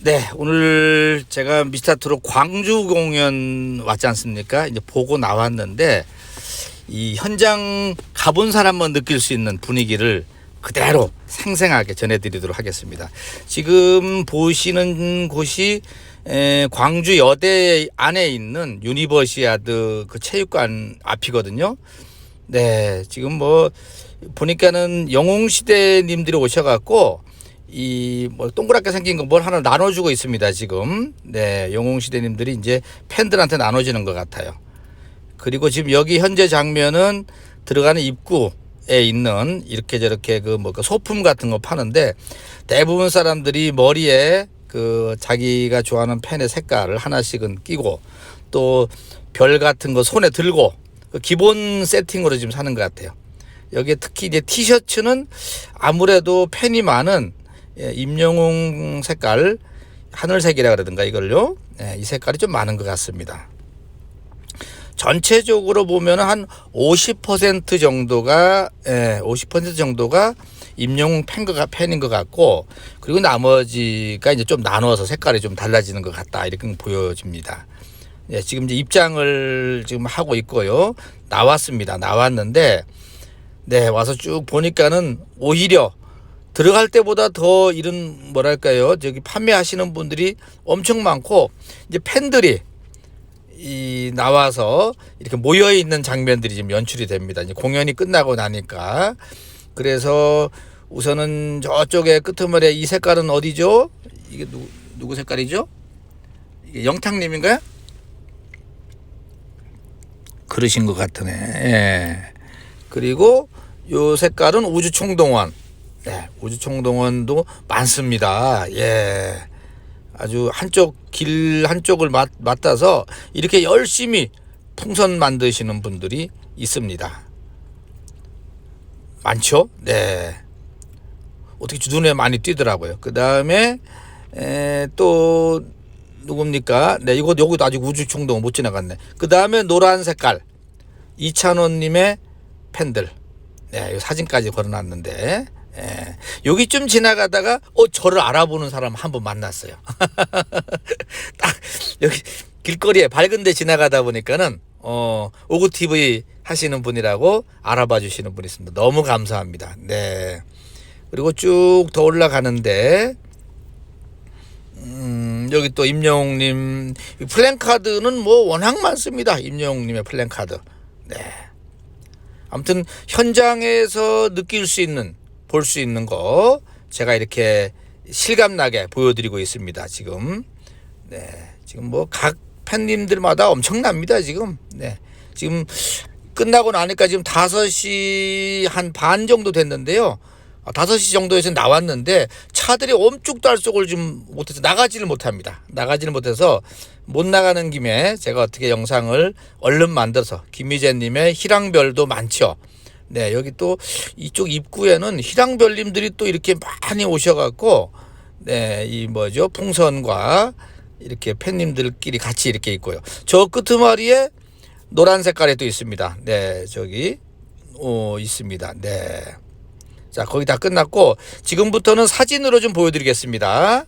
네, 오늘 제가 미스터 트롯 광주 공연 왔지 않습니까? 이제 보고 나왔는데 이 현장 가본 사람만 느낄 수 있는 분위기를 그대로 생생하게 전해드리도록 하겠습니다. 지금 보시는 곳이 에, 광주 여대 안에 있는 유니버시아드 그 체육관 앞이거든요. 네, 지금 뭐 보니까는 영웅시대님들이 오셔갖고 이 뭐 동그랗게 생긴 거 뭘 하나 나눠주고 있습니다 지금. 네, 영웅시대님들이 이제 팬들한테 나눠주는 것 같아요. 그리고 지금 여기 현재 장면은 들어가는 입구에 있는 이렇게 저렇게 그 뭐 소품 같은 거 파는데 대부분 사람들이 머리에 그 자기가 좋아하는 펜의 색깔을 하나씩은 끼고 또 별 같은 거 손에 들고 그 기본 세팅으로 지금 사는 것 같아요. 여기에 특히 이제 티셔츠는 아무래도 팬이 많은 예, 임영웅 색깔 하늘색이라 그러든가 이걸요. 예, 이 색깔이 좀 많은 것 같습니다. 전체적으로 보면 한 50% 정도가 예, 50% 정도가 임영웅 팬가 팬인 것 같고 그리고 나머지가 이제 좀 나눠서 색깔이 좀 달라지는 것 같다 이렇게 보여집니다. 예, 지금 이제 입장을 지금 하고 있고요. 나왔습니다. 나왔는데 네 와서 쭉 보니까는 오히려 들어갈 때보다 더 이런 뭐랄까요 저기 판매하시는 분들이 엄청 많고 이제 팬들이 이 나와서 이렇게 모여 있는 장면들이 지금 연출이 됩니다. 이제 공연이 끝나고 나니까 그래서 우선은 저쪽에 끄트머리에 이 색깔은 어디죠? 이게 누구 누구 색깔이죠? 이게 영탁님인가요? 그러신 것 같으네. 예. 그리고 요 색깔은 우주총동원. 네, 우주총동원도 많습니다. 예. 아주 한쪽 길 한쪽을 맞, 맞다서 이렇게 열심히 풍선 만드시는 분들이 있습니다. 많죠? 네. 어떻게 눈에 많이 띄더라고요. 그 다음에 또 누굽니까? 네, 이거 여기도 아직 우주총동 못 지나갔네. 그 다음에 노란 색깔 이찬원님의 팬들. 네, 이 사진까지 걸어놨는데. 예, 여기쯤 지나가다가 어 저를 알아보는 사람 한번 만났어요. 딱 여기 길거리에 밝은데 지나가다 보니까는 어 오구 TV 하시는 분이라고 알아봐 주시는 분이 있습니다. 너무 감사합니다. 네. 그리고 쭉 더 올라가는데 음, 여기 또 임영웅님 이 플랜카드는 뭐 워낙 많습니다. 임영웅님의 플랜카드. 네. 아무튼 현장에서 느낄 수 있는 볼 수 있는 거 제가 이렇게 실감나게 보여드리고 있습니다. 지금 네 지금 뭐 각 팬님들마다 엄청납니다. 지금 네 지금 끝나고 나니까 지금 5시 한 반 정도 됐는데요. 아, 5시 정도에서 나왔는데 차들이 엄쭉달속을 좀 못해서 나가지를 못합니다. 나가지를 못해서 못 나가는 김에 제가 어떻게 영상을 얼른 만들어서 김희재님의 희랑별도 많죠. 네, 여기 또 이쪽 입구에는 희랑별님들이 또 이렇게 많이 오셔갖고, 네, 이 뭐죠, 풍선과 이렇게 팬님들끼리 같이 이렇게 있고요. 저 끄트머리에 노란 색깔에 또 있습니다. 네, 저기, 오, 있습니다. 네. 자, 거기 다 끝났고, 지금부터는 사진으로 좀 보여드리겠습니다.